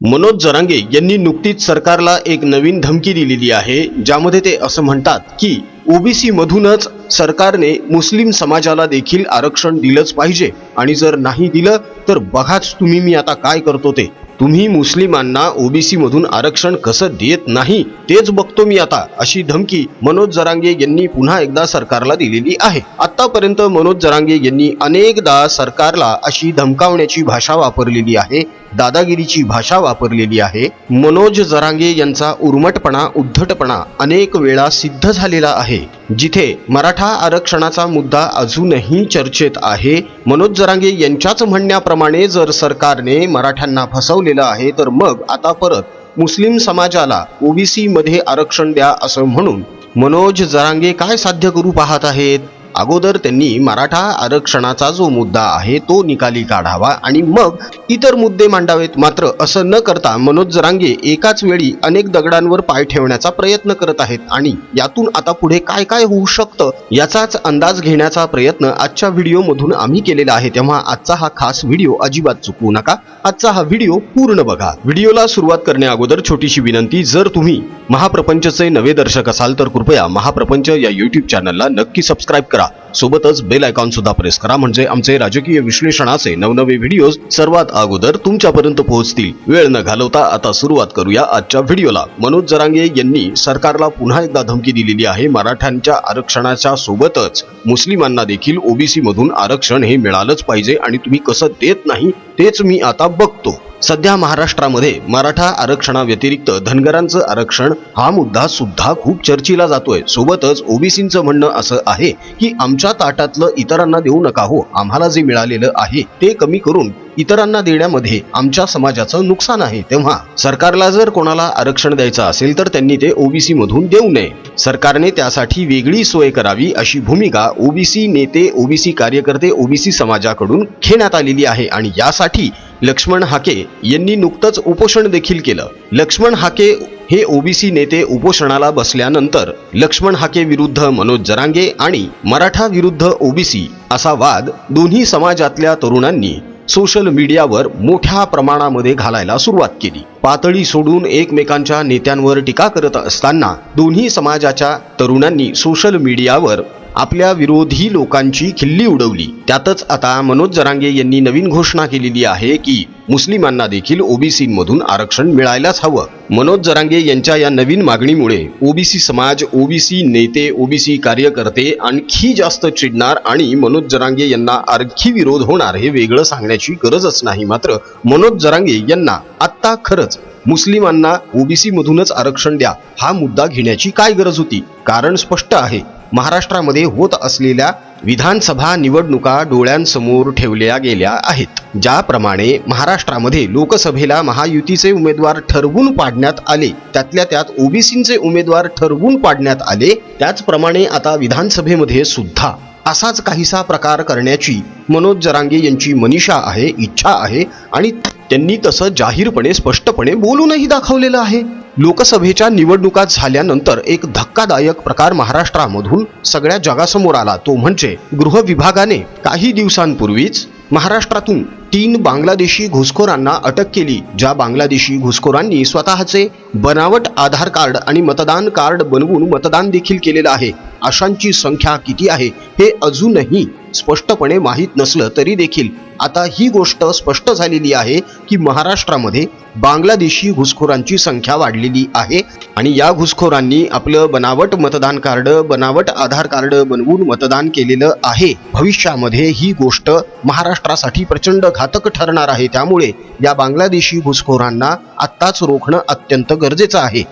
मनोज जरांगे यांनी नुकतीच सरकारला एक नवीन धमकी दिलेली आहे ज्यामध्ये ते असं म्हणतात की ओबीसी मधूनच सरकारने मुस्लिम समाजाला देखील आरक्षण दिलंच पाहिजे. आणि जर नाही दिलं तर बघाच तुम्ही मी आता काय करतो ते. तुम्ही मुस्लिमांना ओबीसी मधून आरक्षण कसं देत नाही तेच बघतो मी आता अशी धमकी मनोज जरांगे यांनी पुन्हा एकदा सरकारला दिलेली आहे. आतापर्यंत मनोज जरांगे यांनी अनेकदा सरकारला अशी धमकावण्याची भाषा वापरलेली आहे दादागिरीची भाषा वापरलेली आहे. मनोज जरांगे यांचा उर्मटपणा उद्धटपणा अनेक वेळा सिद्ध झालेला आहे. जिथे मराठा आरक्षणाचा मुद्दा अजूनही चर्चेत आहे. मनोज जरांगे यांच्याच म्हणण्याप्रमाणे जर सरकारने मराठ्यांना फसवलेलं आहे तर मग आता परत मुस्लिम समाजाला ओबीसी मध्ये आरक्षण द्या असं म्हणून मनोज जरांगे काय साध्य करू पाहत आहेत? अगोदर त्यांनी मराठा आरक्षणाचा जो मुद्दा आहे तो निकाली काढावा आणि मग इतर मुद्दे मांडावेत. मात्र असं न करता मनोज जरांगे एकाच वेळी अनेक दगडांवर पाय ठेवण्याचा प्रयत्न करत आहेत आणि यातून आता पुढे काय काय होऊ शकतं याचाच अंदाज घेण्याचा प्रयत्न आजच्या व्हिडिओमधून आम्ही केलेला आहे. तेव्हा आजचा हा खास व्हिडिओ अजिबात चुकवू नका. आजचा हा व्हिडिओ पूर्ण बघा. व्हिडिओला सुरुवात करण्या अगोदर छोटीशी विनंती जर तुम्ही महाप्रपंचचे नवे दर्शक असाल तर कृपया महाप्रपंच या युट्यूब चॅनलला नक्की सबस्क्राईब करा. सोबतच बेल आयकॉन सुद्धा प्रेस करा. म्हणजे आमचे राजकीय विश्लेषणाचे नवनवे व्हिडिओज सर्वात अगोदर तुमच्यापर्यंत पोहोचतील. वेळ न घालवता आता सुरुवात करूया आजच्या व्हिडिओला मनोज जरांगे यांनी सरकारला पुन्हा एकदा धमकी दिलेली आहे. मराठ्यांच्या आरक्षणाच्या सोबतच मुस्लिमांना देखील ओबीसी मधून आरक्षण हे मिळालंच पाहिजे. आणि तुम्ही कसं देत नाही तेच मी आता बघतो. सध्या महाराष्ट्रामध्ये मराठा आरक्षणाव्यतिरिक्त धनगरांचं आरक्षण हा मुद्दा सुद्धा खूप चर्चेला जातोय. सोबतच ओबीसींचं म्हणणं असं आहे की आमच्या ताटातलं इतरांना देऊ नका हो आम्हाला जे मिळालेलं आहे ते कमी करून इतरांना देण्यामध्ये आमच्या समाजाचं नुकसान आहे. तेव्हा सरकारला जर कोणाला आरक्षण द्यायचं असेल तर त्यांनी ते ओबीसी मधून देऊ नये. सरकारने त्यासाठी वेगळी सोय करावी अशी भूमिका ओबीसी नेते ओबीसी कार्यकर्ते ओबीसी समाजाकडून घेण्यात आलेली आहे आणि यासाठी लक्ष्मण हाके यांनी नुकतंच उपोषण देखील केलं. लक्ष्मण हाके हे ओबीसी नेते उपोषणाला बसल्यानंतर लक्ष्मण हाके विरुद्ध मनोज जरांगे आणि मराठा विरुद्ध ओबीसी असा वाद दोन्ही समाजातल्या तरुणांनी सोशल मीडियावर मोठ्या प्रमाणामध्ये घालायला सुरुवात केली. पातळी सोडून एकमेकांच्या नेत्यांवर टीका करत असताना दोन्ही समाजाच्या तरुणांनी सोशल मीडियावर आपल्या विरोधी लोकांची खिल्ली उडवली. त्यातच आता मनोज जरांगे यांनी नवीन घोषणा केलेली आहे की मुस्लिमांना देखील ओबीसीमधून आरक्षण मिळायलाच हवं. मनोज जरांगे यांच्या या नवीन मागणीमुळे ओबीसी समाज ओबीसी नेते ओबीसी कार्यकर्ते आणखी जास्त चिडणार आणि मनोज जरांगे यांना आणखी विरोध होणार हे वेगळं सांगण्याची गरजच नाही. मात्र मनोज जरांगे यांना आत्ता खरंच मुस्लिमांना ओबीसी मधूनच आरक्षण द्या हा मुद्दा घेण्याची काय गरज होती? कारण स्पष्ट आहे महाराष्ट्रामध्ये होत असलेल्या विधानसभा निवडणुका डोळ्यांसमोर ठेवल्या गेल्या आहेत. ज्याप्रमाणे महाराष्ट्रामध्ये लोकसभेला महायुतीचे उमेदवार ठरवून पाडण्यात आले त्यातल्या त्यात ओबीसींचे उमेदवार ठरवून पाडण्यात आले त्याचप्रमाणे आता विधानसभेमध्ये सुद्धा. असाच काहीसा प्रकार करण्याची मनोज जरांगे यांची मनीषा आहे इच्छा आहे आणि त्यांनी तसं जाहीरपणे स्पष्टपणे बोलूनही दाखवलेलं आहे. लोकसभेच्या निवडणुका झाल्यानंतर एक धक्कादायक प्रकार महाराष्ट्रामधून सगळ्या जगासमोर आला. तो म्हणजे गृह विभागाने काही दिवसांपूर्वीच महाराष्ट्रातून तीन बांगलादेशी घुसखोरांना अटक केली ज्या बांगलादेशी घुसखोरांनी स्वतःचे बनावट आधार कार्ड आणि मतदान कार्ड बनवून मतदान देखील केलेलं आहे. अशांची संख्या किती आहे हे अजूनही स्पष्टपणे माहीत नसलं तरी देखील आता ही गोष्ट स्पष्ट झालेली आहे की महाराष्ट्रामध्ये बांगलादेशी घुसखोरांची संख्या वाढलेली आहे आणि या घुसखोरांनी आपलं बनावट मतदान कार्ड बनावट आधार कार्ड बनवून मतदान केलेलं आहे. भविष्यामध्ये ही गोष्ट महाराष्ट्रासाठी प्रचंड घातक ठरणार आहे. त्यामुळे या बांगलादेशी घुसखोरांना आत्ताच रोखणं अत्यंत गरजेचं आहे.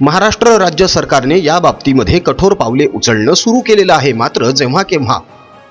महाराष्ट्र राज्य सरकारने या बाबतीमध्ये कठोर पावले उचलणं सुरू केलेलं आहे. मात्र जेव्हा केव्हा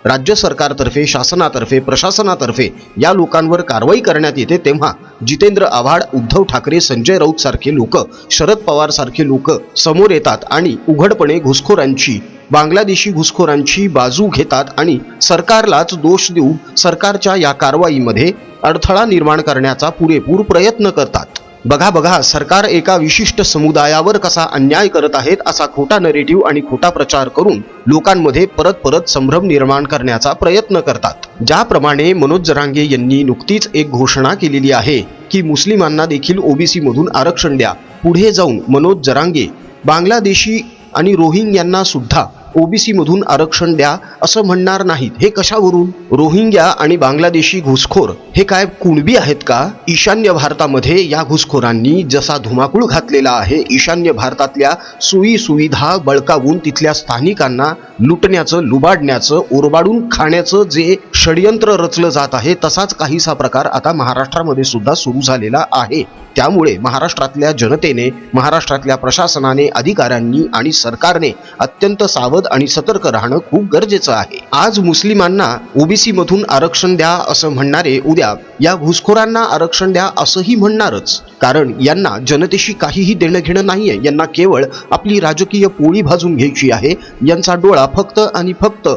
राज्य सरकारतर्फे शासनातर्फे प्रशासनातर्फे या लोकांवर कारवाई करण्यात येते तेव्हा जितेंद्र आव्हाड उद्धव ठाकरे संजय राऊत सारखे लोक शरद पवार सारखे लोक समोर येतात आणि उघडपणे घुसखोरांची बांगलादेशी घुसखोरांची बाजू घेतात आणि सरकारलाच दोष देऊन सरकारच्या या कारवाईमध्ये अडथळा निर्माण करण्याचा पुरेपूर प्रयत्न करतात. बघा बघा सरकार एका विशिष्ट समुदायावर कसा अन्याय करत आहेत असा खोटा नरेटिव्ह आणि खोटा प्रचार करून लोकांमध्ये परत परत संभ्रम निर्माण करण्याचा प्रयत्न करतात. ज्याप्रमाणे मनोज जरांगे यांनी नुकतीच एक घोषणा केलेली आहे की मुस्लिमांना देखील ओबीसी मधून आरक्षण द्या. पुढे जाऊन मनोज जरांगे बांगलादेशी आणि रोहिंग्यांना सुद्धा ओबीसी मधून आरक्षण द्या असं म्हणणार नाहीत. हे कशावरून? रोहिंग्या आणि बांगलादेशी घुसखोर. हे काय कुणबी आहेत का? ईशान्य भारतामध्ये या घुसखोरांनी जसा धुमाकूळ घातलेला आहे ईशान्य भारतातल्या सोयी सुविधा बळकावून तिथल्या स्थानिकांना लुटण्याचं लुबाडण्याचं ओरबाडून खाण्याचं जे षडयंत्र रचलं जात आहे तसाच काहीसा प्रकार आता महाराष्ट्रामध्ये सुद्धा सुरू झालेला आहे. त्यामुळे महाराष्ट्रातल्या जनतेने महाराष्ट्रातल्या प्रशासनाने अधिकाऱ्यांनी आणि सरकारने अत्यंत सावध आणि सतर्क राहणं खूप गरजेचं आहे. आज मुस्लिमांना ओबीसी मधून आरक्षण द्या असं म्हणणारे उद्या या घुसखोरांना आरक्षण द्या असंही म्हणणारच. कारण यांना जनतेशी काहीही देणं घेणं नाहीये. यांना केवळ आपली राजकीय पोळी भाजून घ्यायची आहे. यांचा डोळा फक्त आणि फक्त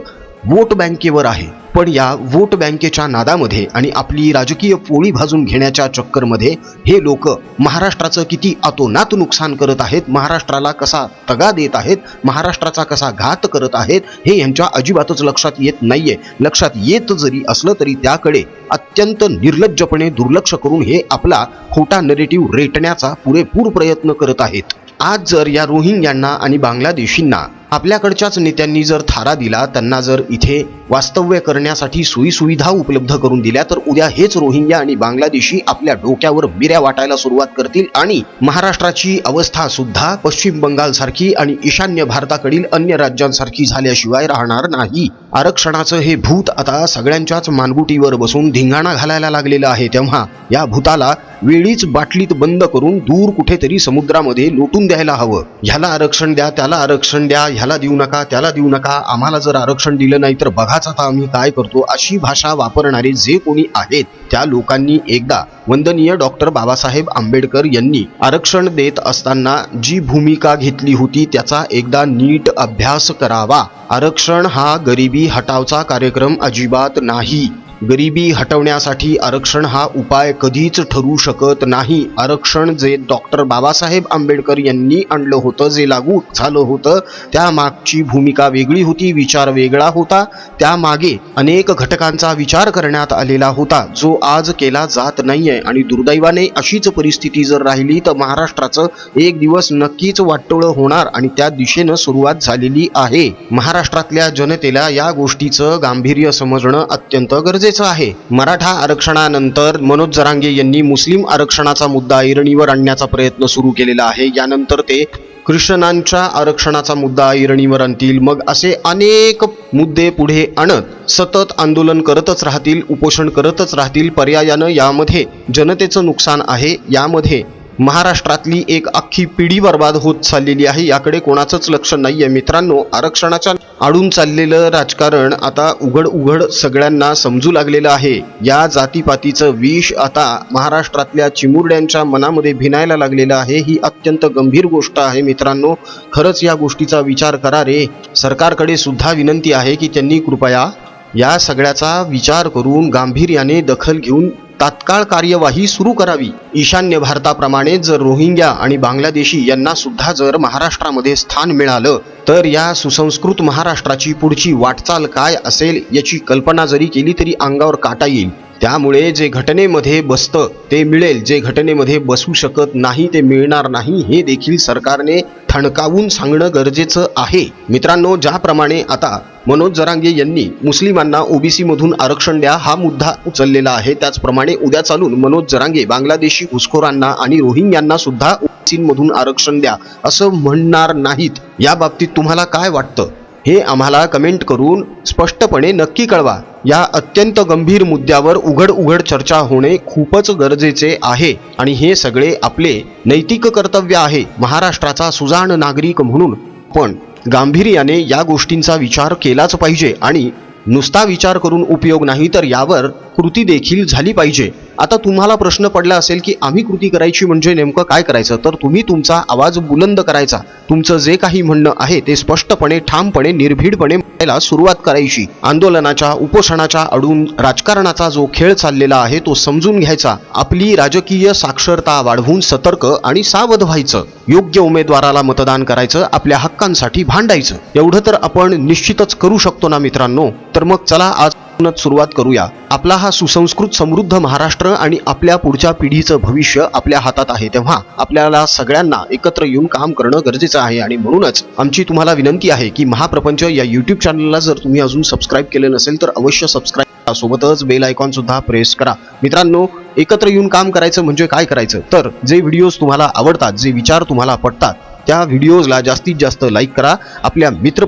वोट बँकेवर आहे. पण या वोट बँकेच्या नादामध्ये आणि आपली राजकीय पोळी भाजून घेण्याच्या चक्करमध्ये हे लोक महाराष्ट्राचं किती अतोनात नुकसान करत आहेत महाराष्ट्राला कसा तगा देत आहेत महाराष्ट्राचा कसा घात करत आहेत हे यांच्या अजिबातच लक्षात येत नाहीये. लक्षात येत जरी असलं तरी त्याकडे अत्यंत निर्लज्जपणे दुर्लक्ष करून हे आपला खोटा नरेटिव्ह रेटण्याचा पुरेपूर प्रयत्न करत आहेत. आज जर या रोहिंग्यांना आणि बांगलादेशींना आपल्याकडच्याच नेत्यांनी जर थारा दिला त्यांना जर इथे वास्तव्य करण्यासाठी सोयीसुविधा उपलब्ध करून दिल्या तर उद्या हेच रोहिंग्या आणि बांगलादेशी आपल्या डोक्यावर बिऱ्या वाटायला सुरुवात करतील. आणि महाराष्ट्राची अवस्था सुद्धा पश्चिम बंगाल सारखी आणि ईशान्य भारताकडील अन्य राज्यांसारखी झाल्याशिवाय राहणार नाही. आरक्षणाचं हे भूत आता सगळ्यांच्याच मानगुटीवर बसून धिंगाणा घालायला लागलेलं आहे. तेव्हा या भूताला वेळीच बाटलीत बंद करून दूर कुठेतरी समुद्रामध्ये लोटून द्यायला हवं. ह्याला आरक्षण द्या त्याला आरक्षण द्या ह्याला देऊ नका त्याला देऊ नका. आम्हाला जर आरक्षण दिलं नाही तर बघाच आता आम्ही काय करतो? अशी भाषा वापरणारे जे कोणी आहेत त्या लोकांनी एकदा वंदनीय डॉक्टर बाबासाहेब आंबेडकर यांनी आरक्षण देत असताना जी भूमिका घेतली होती त्याचा एकदा नीट अभ्यास करावा. आरक्षण हा गरिबी हटावचा कार्यक्रम अजिबात नाही. गरिबी हटवण्यासाठी आरक्षण हा उपाय कधीच ठरू शकत नाही. आरक्षण जे डॉक्टर बाबासाहेब आंबेडकर यांनी आणलं होतं जे लागू झालं होतं त्या मागची भूमिका वेगळी होती विचार वेगळा होता. त्यामागे अनेक घटकांचा विचार करण्यात आलेला होता. जो आज केला जात नाहीये आणि दुर्दैवाने अशीच परिस्थिती जर राहिली तर महाराष्ट्राचं एक दिवस नक्कीच वाटोळं होणार आणि त्या दिशेनं सुरुवात झालेली आहे. महाराष्ट्रातल्या जनतेला या गोष्टीचं गांभीर्य समजणं अत्यंत गरजेचं आहे. मराठा आरक्षणानंतर मनोज जरांगे यांनी मुस्लिम आरक्षणाचा मुद्दा ऐरणीवर आणण्याचा प्रयत्न सुरू केलेला आहे. यानंतर ते ख्रिश्चनांच्या आरक्षणाचा मुद्दा ऐरणीवर आणतील. मग असे अनेक मुद्दे पुढे आणत सतत आंदोलन करतच राहतील उपोषण करतच राहतील. पर्यायानं यामध्ये जनतेचं नुकसान आहे. यामध्ये महाराष्ट्रातली एक अख्खी पिढी बर्बाद होत चाललेली आहे. याकडे कोणाचंच लक्ष नाही आहे मित्रांनो आरक्षणाच्या आडून चाललेलं राजकारण आता उघड उघड सगळ्यांना समजू लागलेलं आहे. या जातीपातीचं विष आता महाराष्ट्रातल्या चिमुरड्यांच्या मनामध्ये भिनायला लागलेलं आहे. ही अत्यंत गंभीर गोष्ट आहे मित्रांनो. खरंच या गोष्टीचा विचार करा रे. सरकारकडे सुद्धा विनंती आहे की त्यांनी कृपया या सगळ्याचा विचार करून गांभीर्याने दखल घेऊन तात्काळ कार्यवाही सुरू करावी. ईशान्य भारताप्रमाणे जर रोहिंग्या आणि बांगलादेशी यांना सुद्धा जर महाराष्ट्रामध्ये स्थान मिळालं तर या सुसंस्कृत महाराष्ट्राची पुढची वाटचाल काय असेल याची कल्पना जरी केली तरी अंगावर काटा येईल. त्यामुळे जे घटनेमध्ये बसतं ते मिळेल. जे घटनेमध्ये बसू शकत नाही ते मिळणार नाही हे देखील सरकारने ठणकावून सांगणं गरजेचं आहे. मित्रांनो ज्याप्रमाणे आता मनोज जरांगे यांनी मुस्लिमांना ओबीसीमधून आरक्षण द्या हा मुद्दा उचललेला आहे. त्याचप्रमाणे उद्या चालून मनोज जरांगे बांगलादेशी घुसखोरांना आणि रोहिंग्यांना सुद्धा ओबीसीमधून आरक्षण द्या असं म्हणणार नाहीत. या बाबतीत तुम्हाला काय वाटतं? हे आम्हाला कमेंट करून स्पष्टपणे नक्की कळवा. या अत्यंत गंभीर मुद्द्यावर उघड उघड चर्चा होणे खूपच गरजेचे आहे. आणि हे सगळे आपले नैतिक कर्तव्य आहे महाराष्ट्राचा सुजाण नागरिक म्हणून. पण गांभीर्याने या गोष्टींचा विचार केलाच पाहिजे आणि नुसता विचार करून उपयोग नाही तर यावर कृती देखील झाली पाहिजे. आता तुम्हाला प्रश्न पडला असेल की आम्ही कृती करायची म्हणजे नेमकं काय करायचं? तर तुम्ही तुमचा आवाज बुलंद करायचा. तुमचं जे काही म्हणणं आहे ते स्पष्टपणे ठामपणे निर्भीडपणे म्हणायला सुरुवात करायची. आंदोलनाच्या उपोषणाच्या अडून राजकारणाचा जो खेळ चाललेला आहे तो समजून घ्यायचा. आपली राजकीय साक्षरता वाढवून सतर्क आणि सावध व्हायचं. योग्य उमेदवाराला मतदान करायचं आपल्या हक्कांसाठी भांडायचं. एवढं तर आपण निश्चितच करू शकतो ना मित्रांनो? तर मग चला आज सुरुवात करूया. आपला हा सुसंस्कृत समृद्ध महाराष्ट्र आणि आपल्या पुढच्या पिढीचं भविष्य आपल्या हातात आहे तेव्हा आपल्याला सगळ्यांना एकत्र येऊन काम करणं गरजेचं आहे आणि म्हणूनच आमची तुम्हाला विनंती आहे की महाप्रपंच या युट्यूब चॅनलला जर तुम्ही अजून सबस्क्राईब केलं नसेल तर अवश्य सबस्क्राईब सोबतच बेल आयकॉन सुद्धा प्रेस करा. मित्रांनो एकत्र येऊन काम करायचं म्हणजे काय करायचं? तर जे व्हिडिओज तुम्हाला आवडतात जे विचार तुम्हाला पटतात त्या व्हिडिओजला जास्तीत जास्त लाईक करा. आपल्या मित्र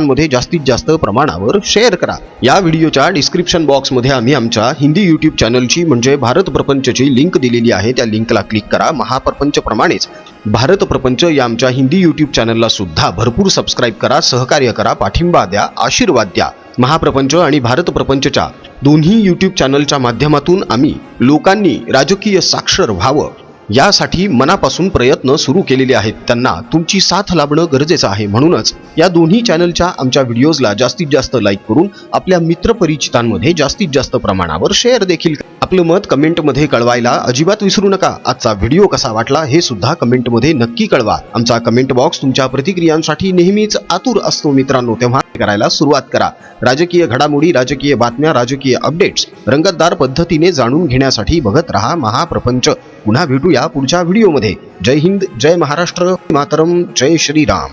मध्ये जास्तीत जास्त प्रमाणावर शेअर करा. या व्हिडिओच्या डिस्क्रिप्शन बॉक्समध्ये आम्ही आमच्या हिंदी युट्यूब चॅनलची म्हणजे भारत प्रपंचची लिंक दिलेली आहे. त्या लिंकला क्लिक करा. महाप्रपंच प्रमाणेच. भारत प्रपंच या आमच्या हिंदी युट्यूब चॅनलला सुद्धा भरपूर सबस्क्राईब करा सहकार्य करा पाठिंबा द्या आशीर्वाद द्या. महाप्रपंच आणि भारत प्रपंचच्या दोन्ही युट्यूब चॅनलच्या माध्यमातून आम्ही लोकांनी राजकीय साक्षर व्हावं. यासाठी मनापासून प्रयत्न सुरू केलेले आहेत. त्यांना तुमची साथ लाभणं गरजेचं आहे. म्हणूनच या दोन्ही चॅनलच्या आमच्या व्हिडिओजला जास्तीत जास्त लाईक करून आपल्या मित्रपरिचितांमध्ये जास्तीत जास्त प्रमाणावर शेअर देखील आपलं मत कमेंटमध्ये कळवायला अजिबात विसरू नका. आजचा व्हिडिओ कसा वाटला हे सुद्धा कमेंटमध्ये नक्की कळवा. आमचा कमेंट बॉक्स तुमच्या प्रतिक्रियांसाठी नेहमीच आतुर असतो मित्रांनो तेव्हा करायला सुरुवात करा. राजकीय घडामोडी राजकीय बातम्या राजकीय अपडेट्स रंगतदार पद्धतीने जाणून घेण्यासाठी बघत रहा महाप्रपंच. पुन्हा भेटूया पुढच्या व्हिडिओमध्ये जय हिंद जय महाराष्ट्र मातरम जय श्रीराम.